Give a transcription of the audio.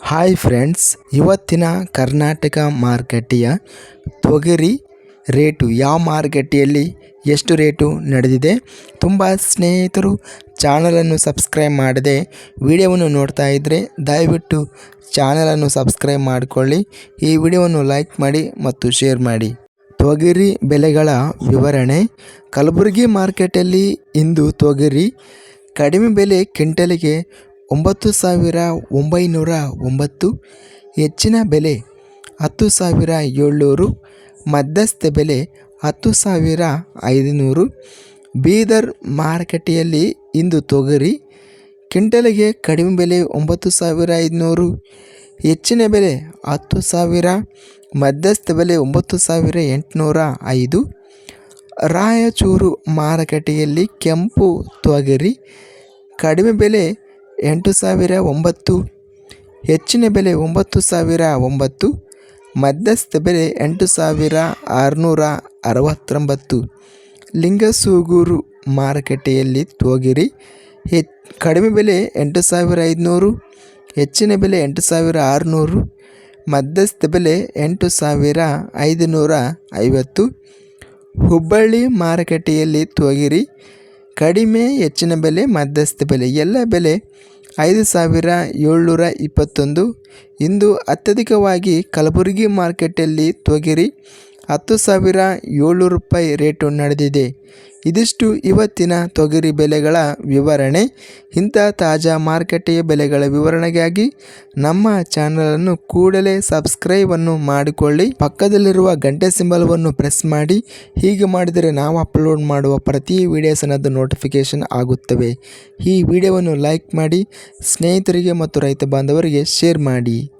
Hi friends ಇವತ್ತಿನ ಕರ್ನಾಟಕ ಮಾರುಕಟ್ಟೆಯ ತೊಗರಿ ರೇಟು, ಯಾವ ಮಾರುಕಟ್ಟೆಯಲ್ಲಿ ಎಷ್ಟು ರೇಟು ನಡೆದಿದೆ ತುಂಬ ಸ್ನೇಹಿತರು ಚಾನಲನ್ನು ಸಬ್ಸ್ಕ್ರೈಬ್ ಮಾಡದೆ ವಿಡಿಯೋವನ್ನು ನೋಡ್ತಾ ಇದ್ದರೆ ದಯವಿಟ್ಟು ಚಾನಲನ್ನು ಸಬ್ಸ್ಕ್ರೈಬ್ ಮಾಡಿಕೊಳ್ಳಿ. ಈ ವಿಡಿಯೋವನ್ನು ಲೈಕ್ ಮಾಡಿ ಮತ್ತು ಶೇರ್ ಮಾಡಿ. ತೊಗರಿ ಬೆಲೆಗಳ ವಿವರಣೆ. ಕಲಬುರಗಿ ಮಾರ್ಕೆಟಲ್ಲಿ ಇಂದು ತೊಗರಿ ಕಡಿಮೆ ಬೆಲೆ ಕ್ವಿಂಟಲಿಗೆ ಒಂಬತ್ತು ಸಾವಿರ ಒಂಬೈನೂರ ಒಂಬತ್ತು, ಹೆಚ್ಚಿನ ಬೆಲೆ ಹತ್ತು ಸಾವಿರ ಏಳ್ನೂರು, ಮಧ್ಯಸ್ಥ ಬೆಲೆ ಹತ್ತು ಸಾವಿರ ಐದುನೂರು. ಬೀದರ್ ಮಾರುಕಟ್ಟೆಯಲ್ಲಿ ಇಂದು ತೊಗರಿ, ಕ್ವಿಂಟಲ್ಗೆ ಕಡಿಮೆ ಬೆಲೆ ಒಂಬತ್ತು ಸಾವಿರ ಐದುನೂರು, ಹೆಚ್ಚಿನ ಬೆಲೆ ಹತ್ತು ಸಾವಿರ, ಮಧ್ಯಸ್ಥ ಬೆಲೆ ಒಂಬತ್ತು ಸಾವಿರ ಎಂಟುನೂರ ಐದು. ರಾಯಚೂರು ಮಾರುಕಟ್ಟೆಯಲ್ಲಿ ಕೆಂಪು ತೊಗರಿ, ಕಡಿಮೆ ಬೆಲೆ ಎಂಟು ಸಾವಿರ ಒಂಬತ್ತು. ಹೆಚ್ಚಿನ ಬೆಲೆ ಒಂಬತ್ತು ಸಾವಿರ ಒಂಬತ್ತು. ಮಧ್ಯಸ್ಥ ಬೆಲೆ ಎಂಟು ಸಾವಿರ ಆರುನೂರ ಅರವತ್ತೊಂಬತ್ತು. ಲಿಂಗಸೂಗೂರು ಮಾರುಕಟ್ಟೆಯಲ್ಲಿ ತೋಗಿರಿ. ಹೆ ಕಡಿಮೆ ಬೆಲೆ ಎಂಟು ಸಾವಿರ ಐದುನೂರು. ಹೆಚ್ಚಿನ ಬೆಲೆ ಎಂಟು ಸಾವಿರ ಆರುನೂರು. ಮಧ್ಯಸ್ಥ ಬೆಲೆ ಎಂಟು ಸಾವಿರ ಐದುನೂರ ಐವತ್ತು. ಹುಬ್ಬಳ್ಳಿ ಮಾರುಕಟ್ಟೆಯಲ್ಲಿ ತೊಗರಿ. ಕಡಿಮೆ, ಹೆಚ್ಚಿನ ಬೆಲೆ, ಮಧ್ಯಸ್ಥ ಬೆಲೆ. ಎಲ್ಲ ಬೆಲೆ ಐದು ಸಾವಿರ ಏಳ್ನೂರ ಇಪ್ಪತ್ತೊಂದು. ಇಂದು ಅತ್ಯಧಿಕವಾಗಿ ಕಲಬುರಗಿ ಮಾರ್ಕೆಟಲ್ಲಿ ತೊಗರಿ. ಹತ್ತು ಸಾವಿರ ಏಳ್ನೂರು ರೂಪಾಯಿ ರೇಟು ನಡೆದಿದೆ. ಇದಿಷ್ಟು ಇವತ್ತಿನ ತೊಗರಿ ಬೆಲೆಗಳ ವಿವರಣೆ. ಇಂಥ ತಾಜಾ ಮಾರುಕಟ್ಟೆಯ ಬೆಲೆಗಳ ವಿವರಣೆಗಾಗಿ ನಮ್ಮ ಚಾನಲನ್ನು ಕೂಡಲೇ ಸಬ್ಸ್ಕ್ರೈಬನ್ನು ಮಾಡಿಕೊಳ್ಳಿ. ಪಕ್ಕದಲ್ಲಿರುವ ಗಂಟೆ ಸಿಂಬಲ್ವನ್ನು ಪ್ರೆಸ್ ಮಾಡಿ. ಹೀಗೆ ಮಾಡಿದರೆ ನಾವು ಅಪ್ಲೋಡ್ ಮಾಡುವ ಪ್ರತಿ ವಿಡಿಯೋಸನದ್ದು ನೋಟಿಫಿಕೇಷನ್ ಆಗುತ್ತವೆ. ಈ ವಿಡಿಯೋವನ್ನು ಲೈಕ್ ಮಾಡಿ, ಸ್ನೇಹಿತರಿಗೆ ಮತ್ತು ರೈತ ಬಾಂಧವರಿಗೆ ಶೇರ್ ಮಾಡಿ.